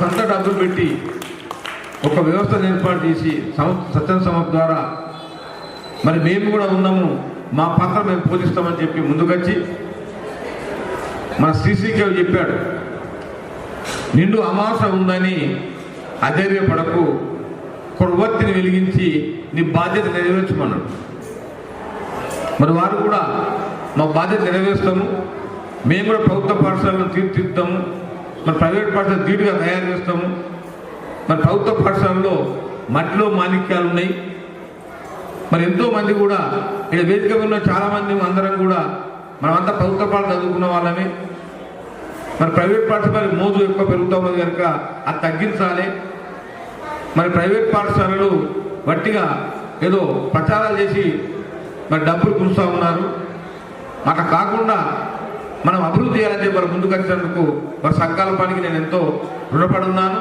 సొంత డబ్బులు పెట్టి ఒక వ్యవస్థను ఏర్పాటు చేసి సత్యం సంస్థ ద్వారా మరి మేము కూడా ఉన్నాము. మా పాత్ర మేము పోషిస్తామని చెప్పి ముందుకొచ్చి మన సీసీకే చెప్పాడు. నిండు అమాస ఉందని అధైర్యపడకు కొరవత్తిని వెలిగించి నీ బాధ్యత నెరవేర్చమన్నాడు. మరి వారు కూడా మా బాధ్యత నెరవేరుస్తాము. మేము కూడా ప్రభుత్వ పాఠశాలను తీర్చిద్దాము మన ప్రైవేట్ పాఠశాల ధీటుగా తయారు చేస్తాము. మరి ప్రభుత్వ పాఠశాలలో మట్టిలో మాణిక్యాలు ఉన్నాయి. మరి ఎంతోమంది కూడా ఇక్కడ వేదిక ఉన్న చాలామంది అందరం కూడా మనమంతా ప్రభుత్వ పాఠశాల చదువుకున్న వాళ్ళమే. మరి ప్రైవేట్ పాఠశాల మోజు ఎక్కువ పెరుగుతూ ఉన్నది కనుక అది తగ్గించాలి. మరి ప్రైవేట్ పాఠశాలలు వట్టిగా ఏదో ప్రచారాలు చేసి మరి డబ్బులు కురుస్తూ ఉన్నారు. అట్లా కాకుండా మనం అభివృద్ధి చేయాలని చెప్పి మరి ముందుకు వచ్చినందుకు మరి సంకల్పానికి నేను ఎంతో రుణపడున్నాను.